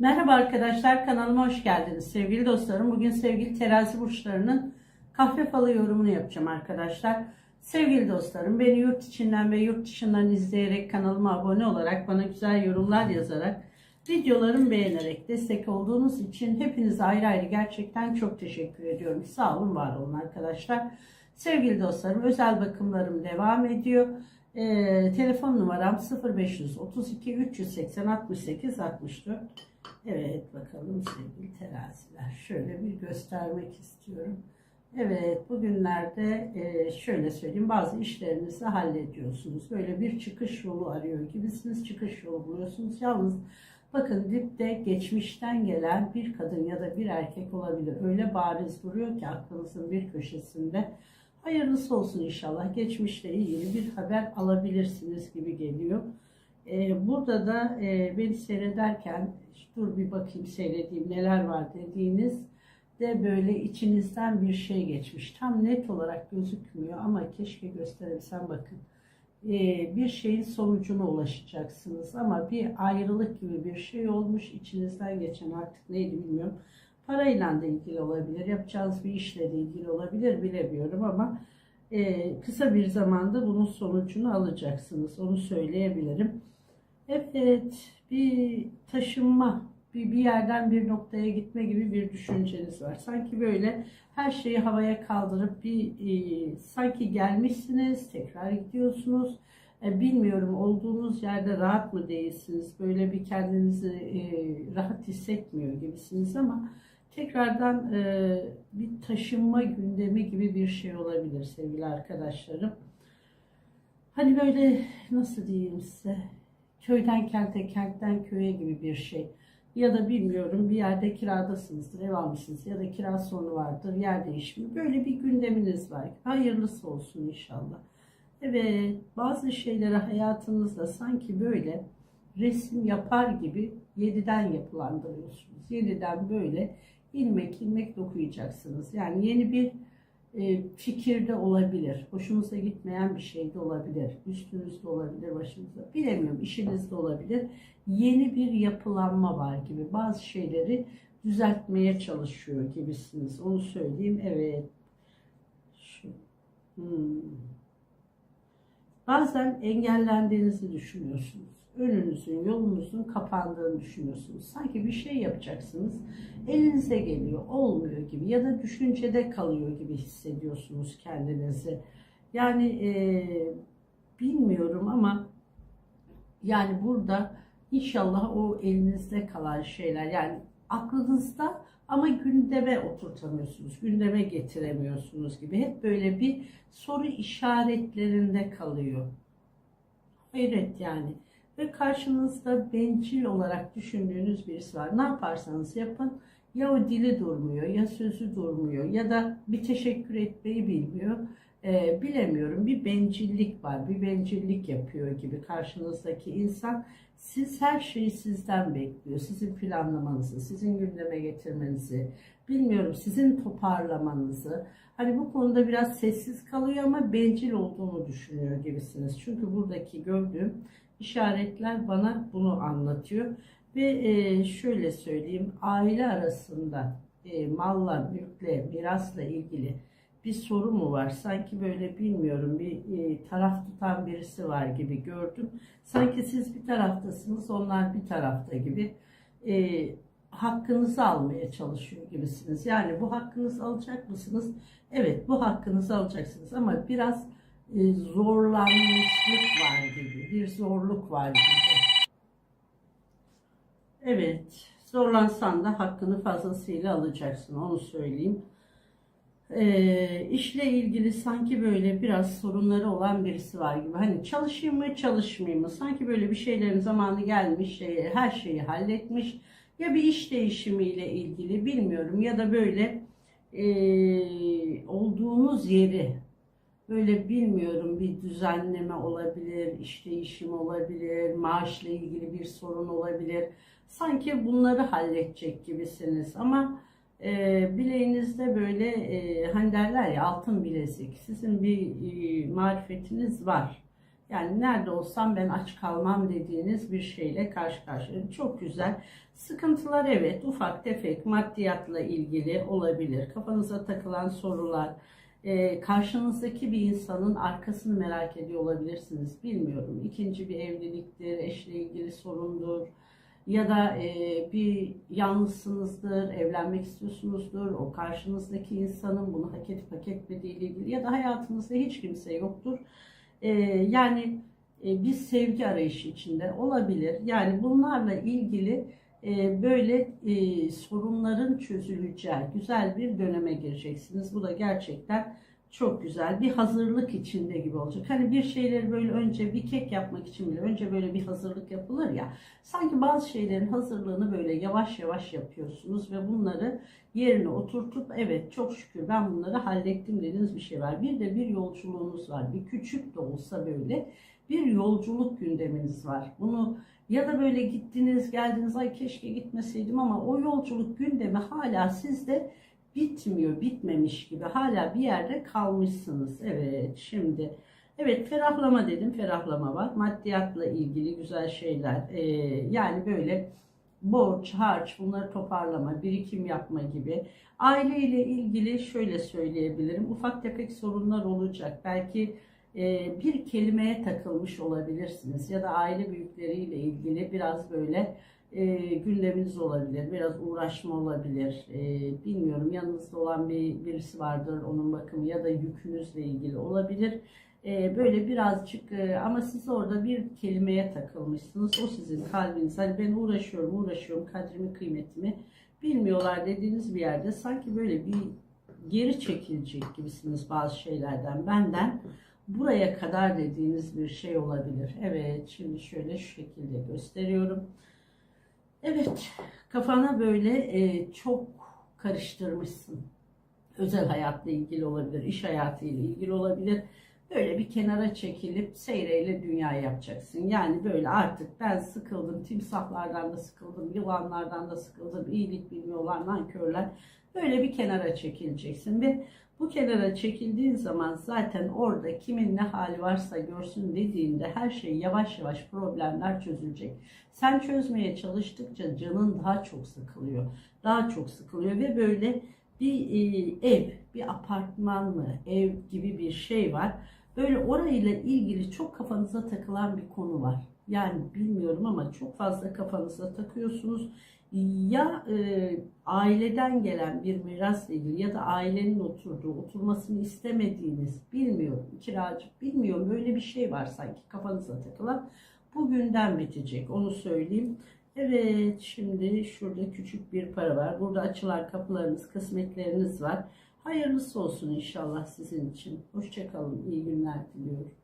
Merhaba arkadaşlar kanalıma hoş geldiniz sevgili dostlarım. Bugün sevgili terazi burçlarının kahve falı yorumunu yapacağım arkadaşlar. Sevgili dostlarım beni yurt içinden ve yurt dışından izleyerek kanalıma abone olarak bana güzel yorumlar yazarak videolarımı beğenerek destek olduğunuz için hepinize ayrı ayrı gerçekten çok teşekkür ediyorum. Sağ olun var olun arkadaşlar. Sevgili dostlarım özel bakımlarım devam ediyor. Ee, telefon numaram 0532 380 68 64. Evet bakalım sevgili teraziler. Şöyle bir göstermek istiyorum. Evet bugünlerde e, şöyle söyleyeyim bazı işlerinizi hallediyorsunuz. Böyle bir çıkış yolu arıyor gibisiniz. Çıkış yolu buluyorsunuz. Yalnız bakın dipte geçmişten gelen bir kadın ya da bir erkek olabilir. Öyle bariz duruyor ki aklınızın bir köşesinde. Hayırlısı olsun inşallah. Geçmişle ilgili bir haber alabilirsiniz gibi geliyor. Ee, burada da e, beni seyrederken dur bir bakayım seyredeyim neler var dediğiniz de böyle içinizden bir şey geçmiş. Tam net olarak gözükmüyor ama keşke gösterebilsem bakın. Ee, bir şeyin sonucuna ulaşacaksınız ama bir ayrılık gibi bir şey olmuş içinizden geçen artık neydi bilmiyorum. Parayla da ilgili olabilir, yapacağınız bir işle de ilgili olabilir bilemiyorum ama e, kısa bir zamanda bunun sonucunu alacaksınız. Onu söyleyebilirim. Evet, bir taşınma, bir, bir yerden bir noktaya gitme gibi bir düşünceniz var. Sanki böyle her şeyi havaya kaldırıp bir e, sanki gelmişsiniz, tekrar gidiyorsunuz. E, bilmiyorum olduğunuz yerde rahat mı değilsiniz? Böyle bir kendinizi e, rahat hissetmiyor gibisiniz ama tekrardan e, bir taşınma gündemi gibi bir şey olabilir sevgili arkadaşlarım. Hani böyle nasıl diyeyim size? Köyden kente, kentten köye gibi bir şey. Ya da bilmiyorum bir yerde kiradasınızdır, ev almışsınız ya da kira sorunu vardır, yer değişimi. Böyle bir gündeminiz var. Hayırlısı olsun inşallah. Evet, bazı şeyleri hayatınızda sanki böyle resim yapar gibi yeniden yapılandırıyorsunuz. Yeniden böyle ilmek ilmek dokuyacaksınız. Yani yeni bir fikirde olabilir. Hoşunuza gitmeyen bir şey de olabilir. Üstünüzde olabilir, başınızda. Bilemiyorum, işinizde olabilir. Yeni bir yapılanma var gibi. Bazı şeyleri düzeltmeye çalışıyor gibisiniz. Onu söyleyeyim. Evet. Şu. Hmm. Bazen engellendiğinizi düşünüyorsunuz. Önünüzün, yolunuzun kapandığını düşünüyorsunuz. Sanki bir şey yapacaksınız. Elinize geliyor, olmuyor gibi ya da düşüncede kalıyor gibi hissediyorsunuz kendinizi. Yani e, bilmiyorum ama yani burada inşallah o elinizde kalan şeyler yani aklınızda ama gündeme oturtamıyorsunuz, gündeme getiremiyorsunuz gibi. Hep böyle bir soru işaretlerinde kalıyor. Hayret yani. Ve karşınızda bencil olarak düşündüğünüz birisi var. Ne yaparsanız yapın ya o dili durmuyor ya sözü durmuyor ya da bir teşekkür etmeyi bilmiyor. Ee, bilemiyorum bir bencillik var bir bencillik yapıyor gibi karşınızdaki insan siz her şeyi sizden bekliyor sizin planlamanızı sizin gündeme getirmenizi bilmiyorum sizin toparlamanızı hani bu konuda biraz sessiz kalıyor ama bencil olduğunu düşünüyor gibisiniz çünkü buradaki gördüğüm işaretler bana bunu anlatıyor ve e, şöyle söyleyeyim aile arasında e, malla mülkle mirasla ilgili bir soru mu var? Sanki böyle bilmiyorum bir e, taraf tutan birisi var gibi gördüm. Sanki siz bir taraftasınız, onlar bir tarafta gibi. E, hakkınızı almaya çalışıyor gibisiniz. Yani bu hakkınızı alacak mısınız? Evet bu hakkınızı alacaksınız ama biraz e, zorlanmışlık var gibi. Bir zorluk var gibi. Evet zorlansan da hakkını fazlasıyla alacaksın onu söyleyeyim e, işle ilgili sanki böyle biraz sorunları olan birisi var gibi. Hani çalışayım mı çalışmayayım mı? Sanki böyle bir şeylerin zamanı gelmiş, e, her şeyi halletmiş. Ya bir iş değişimiyle ilgili bilmiyorum ya da böyle e, olduğunuz yeri böyle bilmiyorum bir düzenleme olabilir, iş değişimi olabilir, maaşla ilgili bir sorun olabilir. Sanki bunları halledecek gibisiniz ama e, bileğinizde böyle e, hani derler ya altın bilezik sizin bir e, marifetiniz var. Yani nerede olsam ben aç kalmam dediğiniz bir şeyle karşı karşıya. Çok güzel. Sıkıntılar evet ufak tefek maddiyatla ilgili olabilir. Kafanıza takılan sorular, e, karşınızdaki bir insanın arkasını merak ediyor olabilirsiniz. Bilmiyorum. İkinci bir evliliktir, eşle ilgili sorundur. Ya da e, bir yalnızsınızdır, evlenmek istiyorsunuzdur. O karşınızdaki insanın bunu hak edip hak etmediği ile ilgili. Ya da hayatınızda hiç kimse yoktur. E, yani bir sevgi arayışı içinde olabilir. Yani bunlarla ilgili böyle e, sorunların çözüleceği güzel bir döneme gireceksiniz. Bu da gerçekten çok güzel bir hazırlık içinde gibi olacak. Hani bir şeyleri böyle önce bir kek yapmak için bile önce böyle bir hazırlık yapılır ya. Sanki bazı şeylerin hazırlığını böyle yavaş yavaş yapıyorsunuz ve bunları yerine oturtup evet çok şükür ben bunları hallettim dediğiniz bir şey var. Bir de bir yolculuğunuz var. Bir küçük de olsa böyle bir yolculuk gündeminiz var. Bunu ya da böyle gittiniz geldiniz ay keşke gitmeseydim ama o yolculuk gündemi hala sizde bitmiyor, bitmemiş gibi hala bir yerde kalmışsınız. Evet şimdi evet ferahlama dedim ferahlama var. Maddiyatla ilgili güzel şeyler ee, yani böyle borç, harç bunları toparlama, birikim yapma gibi. Aile ile ilgili şöyle söyleyebilirim. Ufak tefek sorunlar olacak. Belki e, bir kelimeye takılmış olabilirsiniz ya da aile büyükleriyle ilgili biraz böyle e, gündeminiz olabilir, biraz uğraşma olabilir. E, bilmiyorum yanınızda olan bir birisi vardır onun bakımı ya da yükünüzle ilgili olabilir. E, böyle birazcık e, ama siz orada bir kelimeye takılmışsınız. O sizin kalbiniz. Hani ben uğraşıyorum, uğraşıyorum, kadrimi, kıymetimi bilmiyorlar dediğiniz bir yerde sanki böyle bir geri çekilecek gibisiniz bazı şeylerden. Benden buraya kadar dediğiniz bir şey olabilir. Evet, şimdi şöyle şu şekilde gösteriyorum. Evet, kafana böyle e, çok karıştırmışsın. Özel hayatla ilgili olabilir, iş hayatıyla ilgili olabilir. Böyle bir kenara çekilip seyreyle dünya yapacaksın. Yani böyle artık ben sıkıldım, timsahlardan da sıkıldım, yılanlardan da sıkıldım, iyilik bilmiyorlar, nankörler. Böyle bir kenara çekileceksin ve bu kenara çekildiğin zaman zaten orada kimin ne hali varsa görsün dediğinde her şey yavaş yavaş problemler çözülecek. Sen çözmeye çalıştıkça canın daha çok sıkılıyor. Daha çok sıkılıyor ve böyle bir e, ev, bir apartman mı, ev gibi bir şey var. Böyle orayla ilgili çok kafanıza takılan bir konu var. Yani bilmiyorum ama çok fazla kafanıza takıyorsunuz ya e, aileden gelen bir mirasla ilgili ya da ailenin oturduğu, oturmasını istemediğiniz, bilmiyorum, kiracı, bilmiyorum böyle bir şey var sanki kafanıza takılan. Bugünden bitecek, onu söyleyeyim. Evet, şimdi şurada küçük bir para var. Burada açılan kapılarınız, kısmetleriniz var. Hayırlısı olsun inşallah sizin için. Hoşçakalın, iyi günler diliyorum.